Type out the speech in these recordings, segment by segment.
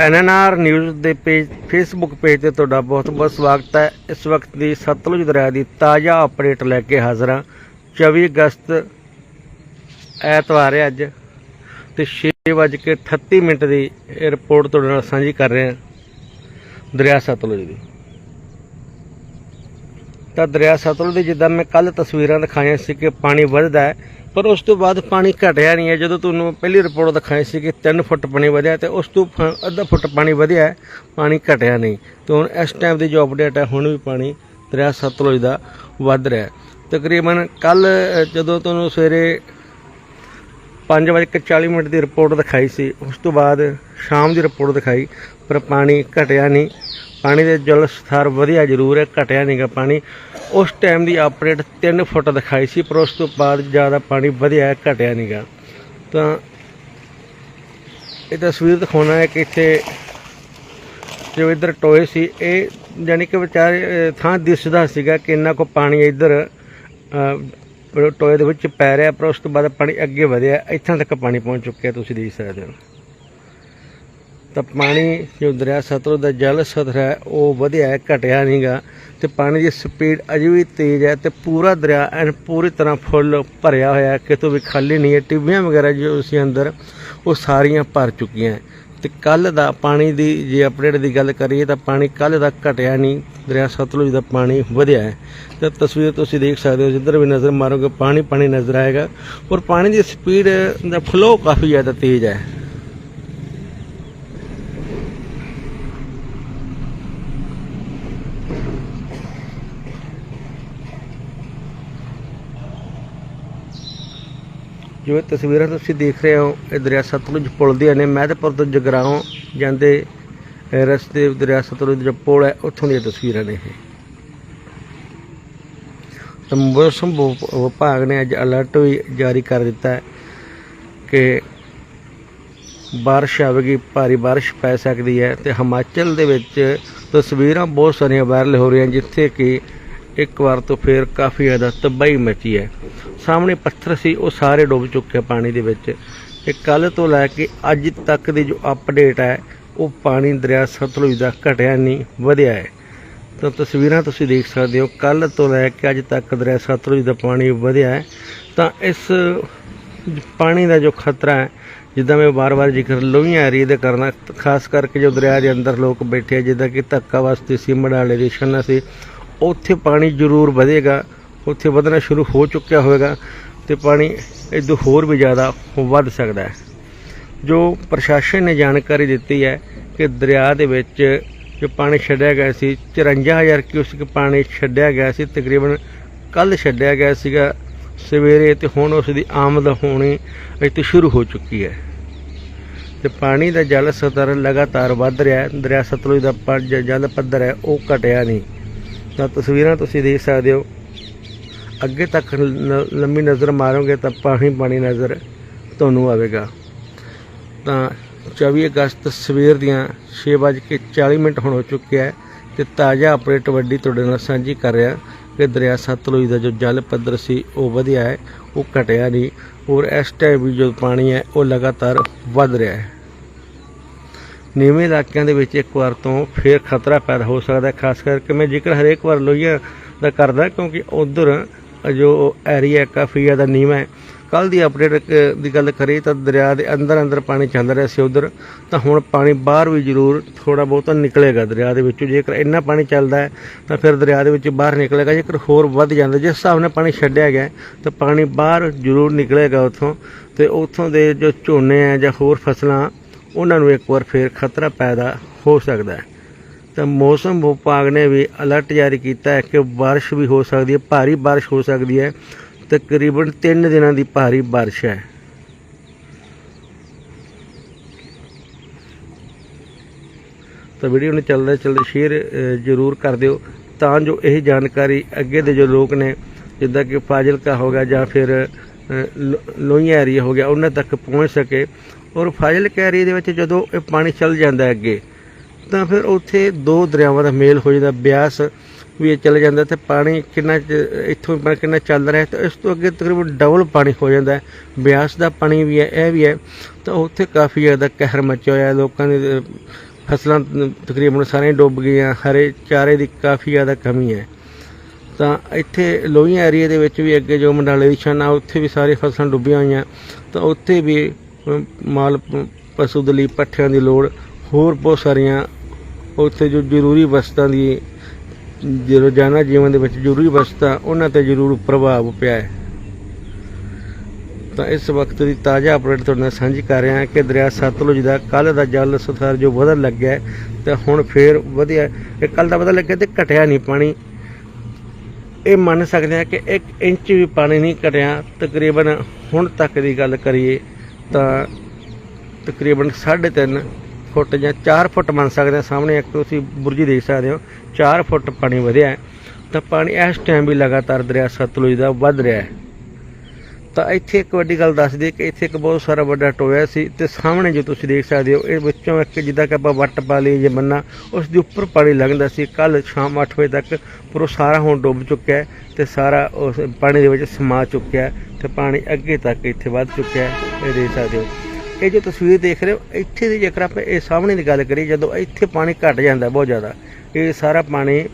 NNR news ਦੇ page Facebook page ਤੇ ਤੁਹਾਡਾ ਬਹੁਤ-ਬਹੁਤ ਸਵਾਗਤ ਹੈ। ਇਸ ਵਕਤ ਦੀ ਸਤਲੁਜ ਦਰਿਆ ਦੀ ਤਾਜ਼ਾ ਅਪਡੇਟ ਲੈ ਕੇ ਹਾਜ਼ਰ ਹਾਂ। 24 ਅਗਸਤ, ਐਤਵਾਰ ਹੈ ਅੱਜ ਤੇ 6:38 ਮਿੰਟ ਦੀ ਇਹ ਰਿਪੋਰਟ ਤੁਹਾਡੇ ਨਾਲ ਸਾਂਝੀ ਕਰ ਰਹੇ ਹਾਂ ਦਰਿਆ ਸਤਲੁਜ ਦੀ। ਤਾਂ ਦਰਿਆ ਸਤਲੁਜ ਦੀ ਜਿੱਦਾਂ ਮੈਂ ਕੱਲ ਤਸਵੀਰਾਂ ਦਿਖਾਈਆਂ ਸੀ ਕਿ ਪਾਣੀ ਵੱਧਦਾ ਹੈ ਪਰ ਉਸ ਤੋਂ ਬਾਅਦ ਪਾਣੀ ਘਟਿਆ ਨਹੀਂ ਹੈ। ਜਦੋਂ ਤੁਹਾਨੂੰ ਪਹਿਲੀ ਰਿਪੋਰਟ ਦਿਖਾਈ ਸੀ ਕਿ 3 ਫੁੱਟ ਪਾਣੀ ਵਧਿਆ ਤੇ ਉਸ ਤੋਂ ਫ- ਅੱਧਾ ਫੁੱਟ ਪਾਣੀ ਵਧਿਆ, ਪਾਣੀ ਘਟਿਆ ਨਹੀਂ। ਤੇ ਹੁਣ ਇਸ ਟਾਈਮ ਦੀ ਜੋ ਅਪਡੇਟ ਹੈ, ਹੁਣ ਵੀ ਪਾਣੀ ਦਰਿਆ ਸਤਲੁਜ ਦਾ ਵੱਧ ਰਿਹਾ ਤਕਰੀਬਨ ਕੱਲ ਜਦੋਂ ਤੁਹਾਨੂੰ ਸਵੇਰੇ 5:40 ਮਿੰਟ ਦੀ ਰਿਪੋਰਟ ਦਿਖਾਈ ਸੀ, ਉਸ ਤੋਂ ਬਾਅਦ ਸ਼ਾਮ ਦੀ ਰਿਪੋਰਟ ਦਿਖਾਈ, ਪਰ ਪਾਣੀ ਘਟਿਆ ਨਹੀਂ। ਪਾਣੀ ਦੇ ਜਲ ਸਥਾਰ ਵਧੀਆ ਜ਼ਰੂਰ ਹੈ, ਘਟਿਆ ਨਹੀਂਗਾ ਪਾਣੀ। ਉਸ ਟਾਈਮ ਦੀ ਅਪਡੇਟ 3 ਫੁੱਟ ਦਿਖਾਈ ਸੀ, ਪਰ ਉਸ ਤੋਂ ਬਾਅਦ ਜ਼ਿਆਦਾ ਪਾਣੀ ਵਧਿਆ ਹੈ, ਘਟਿਆ ਨਹੀਂਗਾ ਤਾਂ ਇਹ ਤਸਵੀਰ ਦਿਖਾਉਣਾ ਹੈ ਕਿ ਇੱਥੇ ਜੋ ਇੱਧਰ ਟੋਏ ਸੀ, ਇਹ ਯਾਨੀ ਕਿ ਵਿਚਾਰੇ ਥਾਂ ਦਿਸਦਾ ਸੀਗਾ ਕਿ ਇੰਨਾ ਕੋ ਪਾਣੀ ਇੱਧਰ ਟੋਏ ਦੇ ਵਿੱਚ ਪੈ ਰਿਹਾ, ਪਰ ਉਸ ਤੋਂ ਬਾਅਦ ਪਾਣੀ ਅੱਗੇ ਵਧਿਆ। ਇੱਥਾਂ ਤੱਕ ਪਾਣੀ ਪਹੁੰਚ ਚੁੱਕਿਆ, ਤੁਸੀਂ ਦੇਖ ਸਕਦੇ ਹੋ। ਤਾਂ ਪਾਣੀ ਜੋ ਦਰਿਆ ਸਤਲੁਜ ਦਾ ਜਲ ਸਤਰ ਹੈ, ਉਹ ਵਧਿਆ ਹੈ, ਘਟਿਆ ਨਹੀਂਗਾ। ਤੇ ਪਾਣੀ ਦੀ ਸਪੀਡ ਅਜੇ ਵੀ ਤੇਜ਼ ਹੈ ਤੇ ਪੂਰਾ ਦਰਿਆ ਐਨ ਪੂਰੀ ਤਰ੍ਹਾਂ ਫੁੱਲ ਭਰਿਆ ਹੋਇਆ ਕਿਤੋਂ ਵੀ ਖਾਲੀ ਨਹੀਂ ਹੈ। ਟਿੱਬੀਆਂ ਵਗੈਰਾ ਜੋ ਸੀ ਅੰਦਰ, ਉਹ ਸਾਰੀਆਂ ਭਰ ਚੁੱਕੀਆਂ ਹੈ। ਤੇ ਕੱਲ ਦਾ ਪਾਣੀ ਦੀ ਜੇ ਅਪਡੇਟ ਦੀ ਗੱਲ ਕਰੀਏ ਤਾਂ ਪਾਣੀ ਕੱਲ ਦਾ ਘਟਿਆ ਨਹੀਂ, ਦਰਿਆ ਸਤਲੁਜ ਦਾ ਪਾਣੀ ਵਧਿਆ ਹੈ। ਤੇ ਤਸਵੀਰ ਤੁਸੀਂ ਦੇਖ ਸਕਦੇ ਹੋ, ਜਿੱਧਰ ਵੀ ਨਜ਼ਰ ਮਾਰੋਗੇ ਪਾਣੀ ਪਾਣੀ ਨਜ਼ਰ ਆਏਗਾ। ਔਰ ਪਾਣੀ ਦੀ ਸਪੀਡ ਦਾ ਫਲੋ ਕਾਫੀ ਜ਼ਿਆਦਾ ਤੇਜ਼ ਹੈ। ਜੋ ਇਹ ਤਸਵੀਰਾਂ ਤੁਸੀਂ ਦੇਖ ਰਹੇ ਹੋ, ਇਹ ਦਰਿਆ ਸਤਲੁਜ ਪੁਲ ਦੀਆਂ ਨੇ। ਮਹਿਦਪੁਰ ਤੋਂ ਜਗਰਾਓਂ ਜਾਂਦੇ ਰਸਤੇ ਦਰਿਆ ਸਤਲੁਜ ਦਾ ਪੁਲ ਹੈ, ਉੱਥੋਂ ਦੀਆਂ ਤਸਵੀਰਾਂ ਨੇ ਇਹ। ਤਾਂ ਮੌਸਮ ਵਿਭ- ਵਿਭਾਗ ਨੇ ਅੱਜ ਅਲਰਟ ਵੀ ਜਾਰੀ ਕਰ ਦਿੱਤਾ ਹੈ ਕਿ ਬਾਰਿਸ਼ ਆਵੇਗੀ, ਭਾਰੀ ਬਾਰਿਸ਼ ਪੈ ਸਕਦੀ ਹੈ ਤੇ ਹਿਮਾਚਲ ਦੇ ਵਿੱਚ ਤਸਵੀਰਾਂ ਬਹੁਤ ਸਾਰੀਆਂ ਵਾਇਰਲ ਹੋ ਰਹੀਆਂ, ਜਿੱਥੇ ਕਿ ਇੱਕ ਵਾਰ ਤੋਂ ਫੇਰ ਕਾਫੀ ਜ਼ਿਆਦਾ ਤਬਾਹੀ ਮਚੀ ਹੈ। ਸਾਹਮਣੇ ਪੱਥਰ ਸੀ, ਉਹ ਸਾਰੇ ਡੁੱਬ ਚੁੱਕੇ ਪਾਣੀ ਦੇ ਵਿੱਚ। ਤੇ ਕੱਲ ਤੋਂ ਲੈ ਕੇ ਅੱਜ ਤੱਕ ਦੀ ਜੋ ਅਪਡੇਟ ਹੈ, ਉਹ ਪਾਣੀ ਦਰਿਆ ਸਤਲੁਜ ਦਾ ਘਟਿਆ ਨਹੀਂ, ਵਧਿਆ ਹੈ। ਤਾਂ ਤਸਵੀਰਾਂ ਤੁਸੀਂ ਦੇਖ ਸਕਦੇ ਹੋ ਕੱਲ ਤੋਂ ਲੈ ਕੇ ਅੱਜ ਤੱਕ ਦਰਿਆ ਸਤਲੁਜ ਦਾ ਪਾਣੀ ਵਧਿਆ ਹੈ। ਤਾਂ ਇਸ ਪਾਣੀ ਦਾ ਜੋ ਖਤਰਾ ਹੈ, ਜਿੱਦਾਂ ਮੈਂ ਵਾਰ-ਵਾਰ ਜ਼ਿਕਰ ਲੋਹੀਆਂ ਏਰੀਏ ਦਾ ਕਰਨਾ, ਖਾਸ ਕਰਕੇ ਜੋ ਦਰਿਆ ਦੇ ਅੰਦਰ ਲੋਕ ਬੈਠੇ ਆ, ਜਿੱਦਾਂ ਕਿ ਧੱਕਾ ਵਾਸਤੇ ਸੀ ਵਾਲੇ ਦੀ ਛੰਨਾ ਸੀ ਉੱਥੇ ਪਾਣੀ ਜ਼ਰੂਰ ਵਧੇਗਾ, ਉੱਥੇ ਵਧਣਾ ਸ਼ੁਰੂ ਹੋ ਚੁੱਕਿਆ ਹੋਵੇਗਾ ਤੇ ਪਾਣੀ ਇਦੋਂ ਹੋਰ ਵੀ ਜ਼ਿਆਦਾ ਵੱਧ ਸਕਦਾ ਹੈ। ਜੋ ਪ੍ਰਸ਼ਾਸਨ ਨੇ ਜਾਣਕਾਰੀ ਦਿੱਤੀ ਹੈ ਕਿ ਦਰਿਆ ਦੇ ਵਿੱਚ ਜੋ ਪਾਣੀ ਛੱਡਿਆ ਗਿਆ ਸੀ 54000 ਕਿਊਸਕ ਪਾਣੀ ਛੱਡਿਆ ਗਿਆ ਸੀ, ਤਕਰੀਬਨ ਕੱਲ ਛੱਡਿਆ ਗਿਆ ਸੀਗਾ, ਸਵੇਰੇ ਤੇ ਹੁਣ ਉਸ ਦੀ ਆਮਦ ਹੋਣੀ ਇੱਥੇ ਸ਼ੁਰੂ ਹੋ ਚੁੱਕੀ ਹੈ। ਤੇ ਪਾਣੀ ਦਾ ਜਲ ਸਤਰ ਲਗਾਤਾਰ ਵੱਧ ਰਿਹਾ ਹੈ, ਦਰਿਆ ਸਤਲੁਜ ਦਾ ਜ- ਜਲ ਪੱਧਰ ਹੈ, ਉਹ ਘਟਿਆ ਨਹੀਂ। ਤਾਂ ਤਸਵੀਰਾਂ ਤੁਸੀਂ ਦੇਖ ਸਕਦੇ ਹੋ। ਅੱਗੇ ਤੱਕ ਲੰਮੀ ਨਜ਼ਰ ਮਾਰੋਗੇ ਤਾਂ ਪਾਣੀ ਪਾਣੀ ਨਜ਼ਰ ਤੁਹਾਨੂੰ ਆਵੇਗਾ। ਤਾਂ 24 ਅਗਸਤ ਸਵੇਰ ਦੀਆਂ 6:40 ਮਿੰਟ ਹੁਣ ਹੋ ਚੁੱਕਿਆ ਹੈ ਤੇ ਤਾਜ਼ਾ ਅਪਡੇਟ ਵੱਡੀ ਤੁਹਾਡੇ ਨਾਲ ਸਾਂਝੀ ਕਰ ਰਿਹਾ ਕਿ ਦਰਿਆ ਸਤਲੁਜ ਦਾ ਜੋ ਜਲ ਪੱਧਰ ਸੀ ਉਹ ਵਧਿਆ ਹੈ, ਉਹ ਘਟਿਆ ਨਹੀਂ। ਔਰ ਇਸ ਟਾਈਮ ਵੀ ਜੋ ਪਾਣੀ ਹੈ, ਉਹ ਲਗਾਤਾਰ ਵੱਧ ਰਿਹਾ ਹੈ। ਨੀਵੇਂ ਇਲਾਕਿਆਂ ਦੇ ਵਿੱਚ ਇੱਕ ਵਾਰ ਤੋਂ ਫੇਰ ਖਤਰਾ ਪੈਦਾ ਹੋ ਸਕਦਾ ਹੈ, ਖਾਸ ਕਰਕੇ ਮੈਂ ਜ਼ਿਕਰ ਹਰੇਕ ਵਾਰ ਲੋਹੀਆਂ ਦਾ ਕਰਦਾ, ਕਿਉਂਕਿ ਉਧਰ ਜੋ ਏਰੀਆ ਕਾਫੀ ਜ਼ਿਆਦਾ ਨੀਵਾਂ ਹੈ। ਕੱਲ ਦੀ ਅਪਡੇਟ ਦੀ ਗੱਲ ਕਰੀ ਤਾਂ ਦਰਿਆ ਦੇ ਅੰਦਰ ਅੰਦਰ ਪਾਣੀ ਚੱਲ ਰਿਹਾ ਸੀ ਉਧਰ, ਤਾਂ ਹੁਣ ਪਾਣੀ ਬਾਹਰ ਵੀ ਜ਼ਰੂਰ ਥੋੜਾ ਬਹੁਤਾ ਨਿਕਲੇਗਾ ਦਰਿਆ ਦੇ ਵਿੱਚੋਂ। ਜੇਕਰ ਇੰਨਾ ਪਾਣੀ ਚੱਲਦਾ ਹੈ, ਤਾਂ ਫਿਰ ਦਰਿਆ ਦੇ ਵਿੱਚ ਬਾਹਰ ਨਿਕਲੇਗਾ, ਜੇਕਰ ਹੋਰ ਵੱਧ ਜਾਂਦਾ, ਜਿਸ ਹਿਸਾਬ ਨਾਲ ਪਾਣੀ ਛੱਡਿਆ ਗਿਆ, ਤਾਂ ਪਾਣੀ ਬਾਹਰ ਜ਼ਰੂਰ ਨਿਕਲੇਗਾ ਉੱਥੋਂ। ਤੇ ਉੱਥੋਂ ਦੇ ਜੋ ਝੋਨੇ ਆ ਜਾਂ ਹੋਰ ਫਸਲਾਂ ਉਹਨਾਂ ਨੂੰ ਇੱਕ ਵਾਰ ਫੇਰ ਖਤਰਾ ਪੈਦਾ ਹੋ ਸਕਦਾ ਹੈ। ਤਾਂ ਮੌਸਮ ਵਿਭਾਗ ਨੇ ਵੀ ਅਲਰਟ ਜਾਰੀ ਕੀਤਾ ਹੈ ਕਿ ਬਾਰਿਸ਼ ਵੀ ਹੋ ਸਕਦੀ ਹੈ, ਭਾਰੀ ਬਾਰਿਸ਼ ਹੋ ਸਕਦੀ ਹੈ। ਤਕਰੀਬਨ 3 ਦਿਨਾਂ ਦੀ ਭਾਰੀ ਬਾਰਿਸ਼ ਹੈ। ਤਾਂ ਵੀਡੀਓ ਨੂੰ ਚੱਲਦਾ ਚੱਲਦਾ ਸ਼ੇਅਰ ਜ਼ਰੂਰ ਕਰ ਦਿਓ। ਤਾਂ ਜੋ ਇਹ ਜਾਣਕਾਰੀ ਅੱਗੇ ਦੇ ਜੋ ਲੋਕ ਨੇ, ਜਿੱਦਾਂ ਕਿ ਫਾਜ਼ਿਲਕਾ ਹੋ ਗਿਆ ਜਾਂ ਫਿਰ ਲੋਹੀਆਂ ਏਰੀਆ ਹੋ ਗਿਆ, ਉਹਨਾਂ ਤੱਕ ਪਹੁੰਚ ਸਕੇ। ਔਰ ਫਾਜ਼ਿਲ ਏਰੀਆ ਦੇ ਵਿੱਚ ਜਦੋਂ ਇਹ ਪਾਣੀ ਚੱਲ ਜਾਂਦਾ ਅੱਗੇ, ਤਾਂ ਫਿਰ ਉੱਥੇ ਦੋ ਦਰਿਆਵਾਂ ਦਾ ਮੇਲ ਹੋ ਜਾਂਦਾ, ਬਿਆਸ ਵੀ ਇਹ ਚਲੇ ਜਾਂਦਾ ਤੇ ਪਾਣੀ ਕਿੰਨਾ ਇੱਥੋਂ ਪਾਣੀ ਕਿੰਨਾ ਚੱਲ ਰਿਹਾ ਤੇ ਇਸ ਤੋਂ ਅੱਗੇ ਤਕਰੀਬਨ ਡਬਲ ਪਾਣੀ ਹੋ ਜਾਂਦਾ। ਬਿਆਸ ਦਾ ਪਾਣੀ ਵੀ ਹੈ, ਇਹ ਵੀ ਹੈ, ਤਾਂ ਉੱਥੇ ਕਾਫੀ ਜ਼ਿਆਦਾ ਕਹਿਰ ਮਚਿਆ ਹੋਇਆ, ਲੋਕਾਂ ਦੇ ਫਸਲਾਂ ਤਕਰੀਬਨ ਸਾਰੀਆਂ ਡੁੱਬ ਗਈਆਂ, ਹਰੇ ਚਾਰੇ ਦੀ ਕਾਫੀ ਜ਼ਿਆਦਾ ਕਮੀ ਹੈ। ਤਾਂ ਇੱਥੇ ਲੋਹੀਆਂ ਏਰੀਆ ਦੇ ਵਿੱਚ ਵੀ ਅੱਗੇ ਜੋ ਮੰਡਾਲੇ ਦੀ ਛਾਨਾ, ਉੱਥੇ ਵੀ ਸਾਰੀ ਫਸਲਾਂ ਡੁੱਬੀਆਂ ਹੋਈਆਂ। ਤਾਂ ਉੱਥੇ ਵੀ ਮਾਲ ਪਸ਼ੂ ਦੇ ਲਈ ਪੱਠਿਆਂ ਦੀ ਲੋੜ, ਹੋਰ ਬਹੁਤ ਸਾਰੀਆਂ ਉੱਥੇ ਜੋ ਜ਼ਰੂਰੀ ਵਸਤਾਂ ਦੀ ਰੋਜ਼ਾਨਾ ਜੀਵਨ ਦੇ ਵਿੱਚ ਜ਼ਰੂਰੀ ਵਸਤਾਂ, ਉਹਨਾਂ ਤੇ ਜ਼ਰੂਰ ਪ੍ਰਭਾਵ ਪਿਆ ਹੈ। ਤਾਂ ਇਸ ਵਕਤ ਦੀ ਤਾਜ਼ਾ ਅਪਡੇਟ ਤੁਹਾਡੇ ਨਾਲ ਸਾਂਝੀ ਕਰ ਰਿਹਾ ਕਿ ਦਰਿਆ ਸਤਲੁਜ ਦਾ ਕੱਲ ਦਾ ਜਲ ਸਤਰ ਜੋ ਵਧਣ ਲੱਗਿਆ ਹੈ, ਤੇ ਹੁਣ ਫੇਰ ਵਧਿਆ, ਇਹ ਕੱਲ ਦਾ ਵਧਣ ਲੱਗਿਆ ਤੇ ਘਟਿਆ ਨਹੀਂ ਪਾਣੀ। ਇਹ ਮੰਨ ਸਕਦੇ ਆ ਕਿ 1 ਇੰਚ ਵੀ ਪਾਣੀ ਨਹੀਂ ਘਟਿਆ। ਤਕਰੀਬਨ ਹੁਣ ਤੱਕ ਦੀ ਗੱਲ ਕਰੀਏ ਤਾਂ ਤਕਰੀਬਨ 3.5 ਫੁੱਟ ਜਾਂ 4 ਫੁੱਟ ਮੰਨ ਸਕਦੇ ਆ ਸਾਹਮਣੇ, ਇੱਕ ਤੁਸੀਂ ਬੁਰਜੀ ਦੇਖ ਸਕਦੇ ਹੋ 4 ਫੁੱਟ ਪਾਣੀ ਵਧਿਆ ਤਾਂ ਪਾਣੀ ਇਸ ਟਾਈਮ ਵੀ ਲਗਾਤਾਰ ਦਰਿਆ ਸਤਲੁਜ ਦਾ ਵੱਧ ਰਿਹਾ ਹੈ। ਤਾਂ ਇੱਥੇ ਇੱਕ ਵੱਡੀ ਗੱਲ ਦੱਸ ਦਈਏ ਕਿ ਇੱਥੇ ਇੱਕ ਬਹੁਤ ਸਾਰਾ ਵੱਡਾ ਟੋਇਆ ਸੀ ਤੇ ਸਾਹਮਣੇ ਜੋ ਤੁਸੀਂ ਦੇਖ ਸਕਦੇ ਹੋ, ਇਹ ਵਿੱਚੋਂ ਇੱਕ ਜਿੱਦਾਂ ਕਿ ਆਪਾਂ ਵੱਟ ਪਾ ਲਈ ਜੇ ਬੰਨਾ ਉਸ ਦੇ ਉੱਪਰ ਪਾਣੀ ਲੰਘਦਾ ਸੀ। ਕੱਲ ਸ਼ਾਮ 8 ਵਜੇ ਤੱਕ ਪਰ ਉਹ ਸਾਰਾ ਹੁਣ ਡੁੱਬ ਚੁੱਕਿਆ ਹੈ ਤੇ ਸਾਰਾ ਉਸ ਪਾਣੀ ਦੇ ਵਿੱਚ ਸਮਾ ਚੁੱਕਿਆ ਹੈ ਤੇ ਪਾਣੀ ਅੱਗੇ ਤੱਕ ਇੱਥੇ ਵੱਧ ਚੁੱਕਿਆ ਹੈ। ਇਹ ਦੇਖ ਸਕਦੇ ਹੋ। ਇਹ ਜੋ ਤਸਵੀਰ ਦੇਖ ਰਹੇ ਹੋ, ਇੱਥੇ ਦੀ ਜੇਕਰ ਆਪਾਂ ਇਹ ਸਾਹਮਣੇ ਦੀ ਗੱਲ ਕਰੀਏ, ਜਦੋਂ ਇੱਥੇ ਪਾਣੀ ਘਟ ਜਾਂਦਾ ਬਹੁਤ ਜ਼ਿਆਦਾ, ਇਹ ਸਾਰਾ ਪਾਣੀ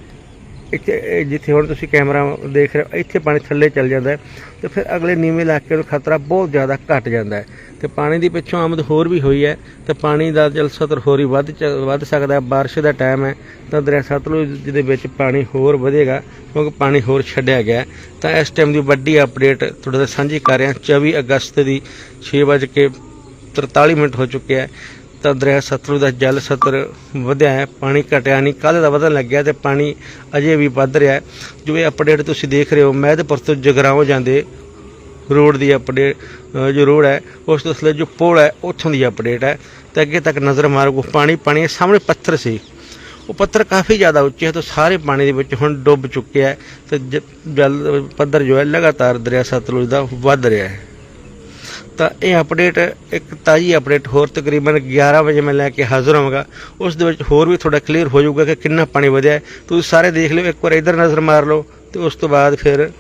ਇੱਥੇ ਜਿੱਥੇ ਹੁਣ ਤੁਸੀਂ ਕੈਮਰਾ ਦੇਖ ਰਹੇ ਹੋ, ਇੱਥੇ ਪਾਣੀ ਥੱਲੇ ਚੱਲ ਜਾਂਦਾ ਹੈ ਤੇ ਫਿਰ ਅਗਲੇ ਨੀਵੇਂ ਇਲਾਕੇ ਨੂੰ ਖਤਰਾ ਬਹੁਤ ਜ਼ਿਆਦਾ ਘਟ ਜਾਂਦਾ ਹੈ। ਤੇ ਪਾਣੀ ਦੀ ਪਿੱਛੋਂ ਆਮਦ ਹੋਰ ਵੀ ਹੋਈ ਹੈ, ਤੇ ਪਾਣੀ ਦਾ ਜਲ ਸਤਰ ਹੋਰ ਹੀ ਵੱਧ ਚ- ਵੱਧ ਸਕਦਾ ਹੈ। ਬਾਰਿਸ਼ ਦਾ ਟਾਈਮ ਹੈ, ਤਾਂ ਦਰਿਆ ਸਤਲੁਜ ਦੇ ਵਿੱਚ ਪਾਣੀ ਹੋਰ ਵਧੇਗਾ, ਕਿਉਂਕਿ ਪਾਣੀ ਹੋਰ ਛੱਡਿਆ ਗਿਆ ਤਾਂ ਇਸ ਟਾਈਮ ਦੀ ਵੱਡੀ ਅਪਡੇਟ ਤੁਹਾਡੇ ਨਾਲ ਸਾਂਝੀ ਕਰ ਰਿਹਾ 24 ਅਗਸਤ ਦੀ 6:43 ਮਿੰਟ ਹੋ ਚੁੱਕਿਆ ਹੈ। ਤਾਂ ਦਰਿਆ ਸਤਲੁਜ ਦਾ ਜਲ ਸਤਰ ਵਧਿਆ ਹੈ, ਪਾਣੀ ਘਟਿਆ ਨਹੀਂ, ਕੱਲ੍ਹ ਦਾ ਵਧਣ ਲੱਗਿਆ ਤੇ ਪਾਣੀ ਅਜੇ ਵੀ ਵੱਧ ਰਿਹਾ ਹੈ। ਜੋ ਇਹ ਅਪਡੇਟ ਤੁਸੀਂ ਦੇਖ ਰਹੇ ਹੋ, ਮਹਿਦਪੁਰ ਤੋਂ ਜਗਰਾਓਂ ਜਾਂਦੇ ਰੋਡ ਦੀ ਅਪਡੇਟ ਜੋ ਰੋਡ ਹੈ, ਉਸ ਤੋਂ ਥੱਲੇ ਜੋ ਪੁਲ ਹੈ, ਉੱਥੋਂ ਦੀ ਅਪਡੇਟ ਹੈ। ਤੇ ਅੱਗੇ ਤੱਕ ਨਜ਼ਰ ਮਾਰੋ, ਪਾਣੀ ਪਾਣੀ ਸਾਹਮਣੇ ਪੱਥਰ ਸੀ। ਉਹ ਪੱਥਰ ਕਾਫੀ ਜ਼ਿਆਦਾ ਉੱਚੇ ਹੈ, ਤਾਂ ਸਾਰੇ ਪਾਣੀ ਦੇ ਵਿੱਚ ਹੁਣ ਡੁੱਬ ਚੁੱਕਿਆ ਹੈ ਤੇ ਜ- ਜਲ ਪੱਧਰ ਜੋ ਹੈ, ਲਗਾਤਾਰ ਦਰਿਆ ਸਤਲੁਜ ਦਾ ਵੱਧ ਰਿਹਾ ਹੈ। ਤਾਂ ਇਹ ਅਪਡੇਟ ਇੱਕ ਤਾਜ਼ੀ ਅਪਡੇਟ ਹੋਰ ਤਕਰੀਬਨ 11 ਵਜੇ ਮੈਂ ਲੈ ਕੇ ਹਾਜ਼ਰ ਹੋਵਾਂਗਾ। ਉਸ ਦੇ ਵਿੱਚ ਹੋਰ ਵੀ ਥੋੜਾ ਕਲੀਅਰ ਹੋ ਜਾਊਗਾ ਕਿ ਕਿੰਨਾ ਪਾਣੀ ਵਧਿਆ ਤੁਸੀਂ ਸਾਰੇ ਦੇਖ ਲਿਓ, ਇੱਕ ਵਾਰ ਇਧਰ ਨਜ਼ਰ ਮਾਰ ਲਓ ਤੇ ਉਸ ਤੋਂ ਬਾਅਦ ਫਿਰ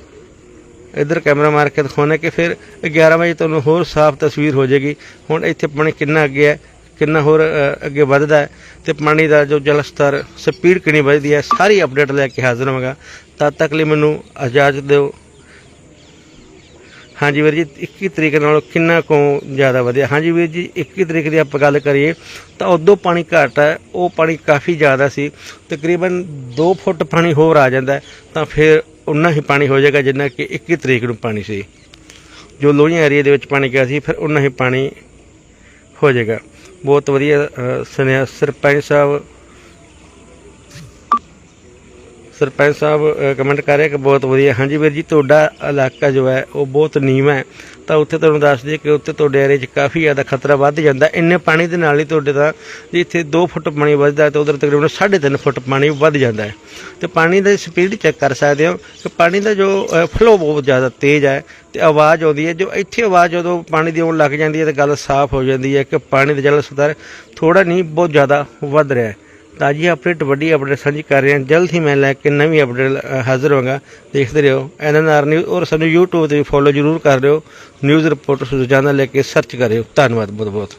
ਇਧਰ ਕੈਮਰਾ ਮਾਰ ਕੇ ਦਿਖਾਉਣਾ ਕਿ ਫਿਰ 11 ਵਜੇ ਤੁਹਾਨੂੰ ਹੋਰ ਸਾਫ਼ ਤਸਵੀਰ ਹੋ ਜਾਏਗੀ। ਹੁਣ ਇੱਥੇ ਪਾਣੀ ਕਿੰਨਾ ਅੱਗੇ ਹੈ, ਕਿੰਨਾ ਹੋਰ ਅੱਗੇ ਵੱਧਦਾ ਹੈ ਤੇ ਪਾਣੀ ਦਾ ਜੋ ਜਲ ਸਤਰ ਸਪੀਡ ਕਿੰਨੀ ਵੱਧਦੀ ਹੈ, ਸਾਰੀ ਅਪਡੇਟ ਲੈ ਕੇ ਹਾਜ਼ਰ ਹੋਵਾਂਗਾ। ਤਦ ਤੱਕ ਲਈ ਮੈਨੂੰ ਇਜਾਜ਼ਤ ਦਿਓ। ਹਾਂਜੀ ਵੀਰ ਜੀ 21 ਤਰੀਕ ਨਾਲੋਂ ਕਿੰਨਾ ਕੁ ਜ਼ਿਆਦਾ ਵਧਿਆ? ਹਾਂਜੀ ਵੀਰ ਜੀ 21 ਤਰੀਕ ਦੀ ਆਪਾਂ ਗੱਲ ਕਰੀਏ ਤਾਂ ਉਦੋਂ ਪਾਣੀ ਘੱਟ ਹੈ ਉਹ ਪਾਣੀ ਕਾਫੀ ਜ਼ਿਆਦਾ ਸੀ। ਤਕਰੀਬਨ 2 ਫੁੱਟ ਪਾਣੀ ਹੋਰ ਆ ਜਾਂਦਾ ਤਾਂ ਫਿਰ ਉਨਾ ਹੀ ਪਾਣੀ ਹੋ ਜਾਏਗਾ ਜਿੰਨਾ ਕਿ 21 ਤਰੀਕ ਨੂੰ ਪਾਣੀ ਸੀ। ਜੋ ਲੋਹੀਆਂ ਏਰੀਆ ਦੇ ਵਿੱਚ ਪਾਣੀ ਗਿਆ ਸੀ ਫਿਰ ਉਨਾ ਹੀ ਪਾਣੀ ਹੋ ਜਾਏਗਾ। ਬਹੁਤ ਵਧੀਆ ਅ, ਸਰਪੰਚ ਸਾਹਿਬ ਸਰਪੰਚ ਸਾਹਿਬ ਕਮੈਂਟ ਕਰ ਰਿਹਾ ਕਿ ਬਹੁਤ ਵਧੀਆ। ਹਾਂਜੀ ਵੀਰ ਜੀ, ਤੁਹਾਡਾ ਇਲਾਕਾ ਜੋ ਹੈ, ਉਹ ਬਹੁਤ ਨੀਵਾਂ ਹੈ। ਤਾਂ ਉੱਥੇ ਤੁਹਾਨੂੰ ਦੱਸ ਦਈਏ ਕਿ ਉੱਥੇ ਤੁਹਾਡੇ ਏਰੀਆ 'ਚ ਕਾਫੀ ਜ਼ਿਆਦਾ ਖਤਰਾ ਵੱਧ ਜਾਂਦਾ ਇੰਨੇ ਪਾਣੀ ਦੇ ਨਾਲ ਹੀ ਤੁਹਾਡੇ ਤਾਂ ਇੱਥੇ 2 ਫੁੱਟ ਪਾਣੀ ਵੱਧਦਾ ਤਾਂ ਉਧਰ ਤਕਰੀਬਨ 3.5 ਫੁੱਟ ਪਾਣੀ ਵੱਧ ਜਾਂਦਾ ਹੈ। ਤੇ ਪਾਣੀ ਦੀ ਸਪੀਡ ਚੈੱਕ ਕਰ ਸਕਦੇ ਹੋ ਕਿ ਪਾਣੀ ਦਾ ਜੋ ਫਲੋ ਬਹੁਤ ਜ਼ਿਆਦਾ ਤੇਜ਼ ਹੈ ਤੇ ਆਵਾਜ਼ ਆਉਂਦੀ ਹੈ। ਜੋ ਇੱਥੇ ਆਵਾਜ਼ ਜਦੋਂ ਪਾਣੀ ਦੀ ਆਉਣ ਲੱਗ ਜਾਂਦੀ ਹੈ ਤਾਂ ਗੱਲ ਸਾਫ਼ ਹੋ ਜਾਂਦੀ ਹੈ ਕਿ ਪਾਣੀ ਦਾ ਜਲ ਸਤਰ ਥੋੜਾ ਨਹੀਂ, ਬਹੁਤ ਜ਼ਿਆਦਾ ਵੱਧ ਰਿਹਾ ਹੈ। ਤਾਜੀ ਅਪਡੇਟ ਵੱਡੀ ਅਪਡੇਟ ਸਾਂਝੀ ਕਰ ਰਹੇ ਹਾਂ। ਜਲਦ ਹੀ ਮੈਂ ਲੈ ਕੇ ਨਵੀਂ ਅਪਡੇਟ ਹਾਜ਼ਰ ਹੋਵਾਂਗਾ। ਦੇਖਦੇ ਰਹੋ। ਐਨਐਨਆਰ ਨਿਊਜ਼ ਔਰ ਸਾਨੂੰ YouTube ਤੇ ਵੀ ਫੋਲੋ ਜ਼ਰੂਰ ਕਰ ਲਿਓ ਨਿਊਜ਼ ਰਿਪੋਰਟਰ ਰੋਜ਼ਾਨਾ ਲੈ ਕੇ ਸਰਚ ਕਰਿਓ। ਧੰਨਵਾਦ ਬਹੁਤ ਬਹੁਤ